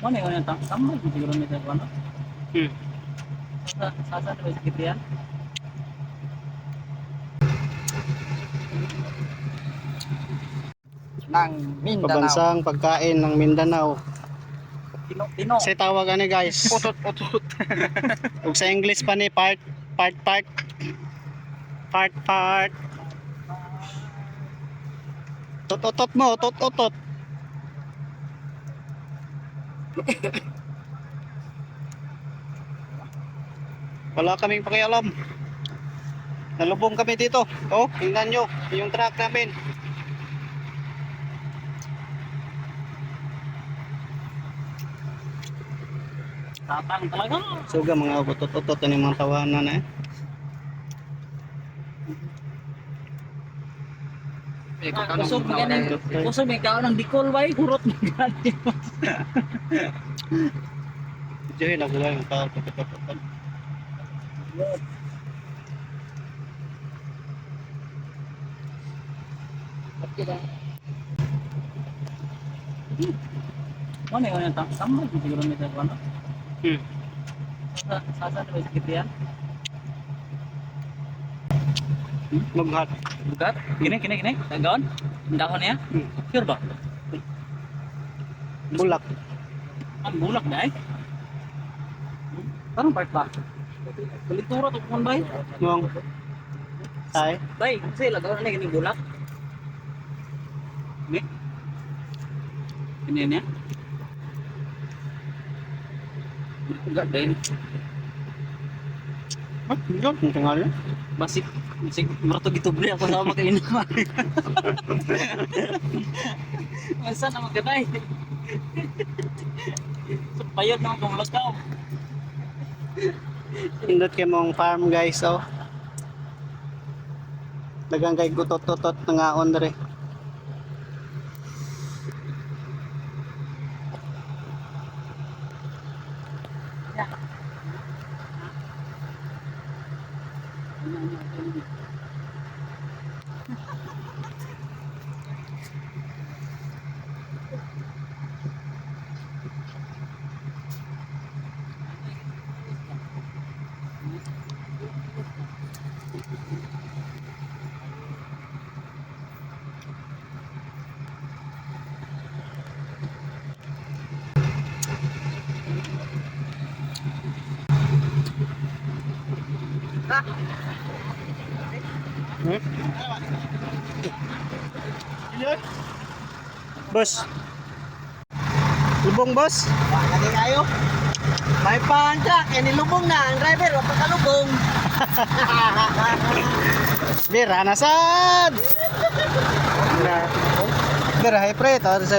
Mana yang tam tambah gitu kalau misalnya kono. Hmm. Sa sasa tuh segitu ya. Nang Mindanao. Pabansang pagkain ng Mindanao. Tino tino. Kasi tawag ani guys. Utot, utot. Ug sa English pa ni part part part part part Tot-otot mo, tot-otot. Wala kaming pakialam. Nalubong kami dito. Oh, tingnan nyo, yung truck namin. Tatang talaga. Suga mga utot-otot ni mga tawanan eh. Kusog mo ganin. Kusog may kaon ng dikol bay, hurot mo ganin. Diyo na buhay yung tao. tot-otot. Mana yang tam tambah gitu kalau misalnya kono. Hmm. Sa sasa tuh segitu ya. Maghat. Bukat. Gini gini gini. Dagon. Dahon ya. Hmm. Sure ba? Bulak. Ang bulak dai. Parang part ba? Kulitura to kon bay. Ngong. Ay. Bay, kasi lagaw na gini bulak. Ni. Ini ya. Enggak din. Ah, yun. Ang tingali. Basik basik merto gitu beli ako sama kainin. Masa na magkanay. Supayot na akong lakaw. Indot kay mong farm guys oh. Dagang kay gutot-tutot na nga on dere. Ginanap Hmm? Boss. Lubong boss. Lagi kayo. May pangka, eh nilubong na ang driver, wag pakalubong. Dira na sad. Dira hay pre, tawag sa